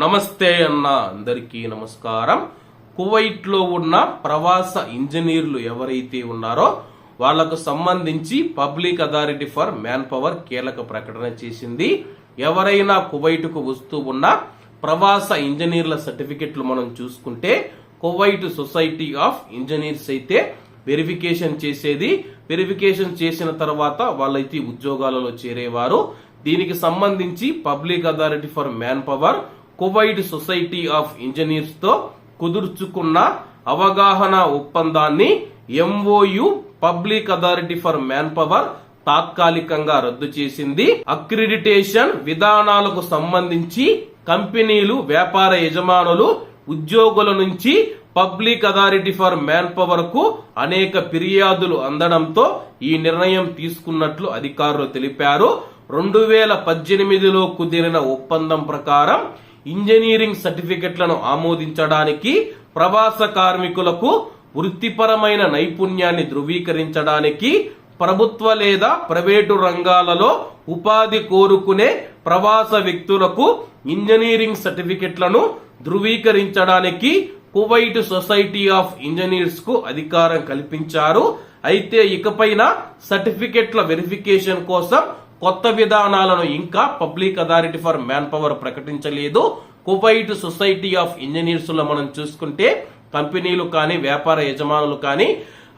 నమస్తే అన్న అందరికీ నమస్కారం. కువైట్లో ఉన్న ప్రవాస ఇంజనీర్లు ఎవరైతే ఉన్నారో వాళ్ళకు సంబంధించి public authority for manpower కీలక ప్రకటన చేసింది. ఎవరైనా కువైట్కు వస్తూ ఉన్న ప్రవాస ఇంజనీర్ల సర్టిఫికెట్లు మనం చూసుకుంటే కువైట్ సొసైటీ ఆఫ్ ఇంజనీర్స్ అయితే వెరిఫికేషన్ చేసేది. వెరిఫికేషన్ చేసిన తర్వాత వాళ్ళైతే ఉద్యోగాలలో చేరేవారు. దీనికి సంబంధించి public authority for manpower Kuwait society of ఇంజనీర్స్తో కుదుర్చుకున్న అవగాహన ఒప్పందాన్ని MOU public authority for manpower తాత్కాలికంగా రద్దు చేసింది. అక్రిడిటేషన్ విధానాలకు సంబంధించి కంపెనీలు వ్యాపార యజమానులు ఉద్యోగుల నుంచి పబ్లిక్ అథారిటీ ఫర్ మ్యాన్ పవర్కు అనేక ఫిర్యాదులు అందడంతో ఈ నిర్ణయం తీసుకున్నట్లు అధికారులు తెలిపారు. రెండు వేల పద్దెనిమిదిలో కుదిరిన ఒప్పందం ప్రకారం ఇంజనీరింగ్ సర్టిఫికెట్లను ఆమోదించడానికి ప్రవాస కార్మికులకు వృత్తిపరమైన నైపుణ్యాన్ని ధృవీకరించడానికి ప్రభుత్వ లేదా ప్రైవేటు రంగాలలో ఉపాధి కోరుకునే ప్రవాస వ్యక్తులకు ఇంజనీరింగ్ సర్టిఫికెట్లను ధృవీకరించడానికి కువైట్ సొసైటీ ఆఫ్ ఇంజనీర్స్కు అధికారం కల్పించారు. అయితే ఇకపైన సర్టిఫికెట్ల వెరిఫికేషన్ కోసం కొత్త విధానాలను ఇంకా public authority for manpower ప్రకటించలేదు. కువైట్ సొసైటీ ఆఫ్ ఇంజనీర్స్లో మనం చూసుకుంటే కంపెనీలు కానీ వ్యాపార యజమానులు కానీ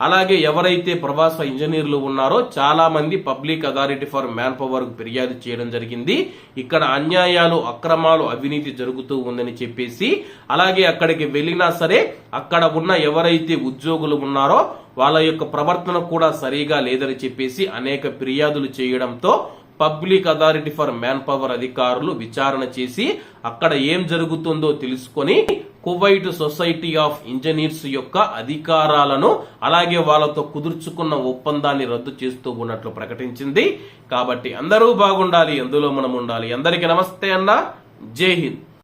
అలాగే ఎవరైతే ప్రవాస ఇంజనీర్లు ఉన్నారో చాలా మంది public authority for manpower ఫిర్యాదు చేయడం జరిగింది. ఇక్కడ అన్యాయాలు అక్రమాలు అవినీతి జరుగుతూ ఉందని చెప్పేసి అలాగే అక్కడికి వెళ్ళినా సరే అక్కడ ఉన్న ఎవరైతే ఉద్యోగులు ఉన్నారో వాళ్ళ యొక్క ప్రవర్తన కూడా సరిగా లేదని చెప్పేసి అనేక ఫిర్యాదులు చేయడంతో public authority for manpower అధికారులు విచారణ చేసి అక్కడ ఏం జరుగుతుందో తెలుసుకొని కువైట్ సొసైటీ ఆఫ్ ఇంజనీర్స్ యొక్క అధికారాలను అలాగే వాళ్ళతో కుదుర్చుకున్న ఒప్పందాన్ని రద్దు చేస్తూ ఉన్నట్లు ప్రకటించింది. కాబట్టి అందరూ బాగుండాలి ఎందులో మనం ఉండాలి. అందరికీ నమస్తే అన్న. జై హింద్.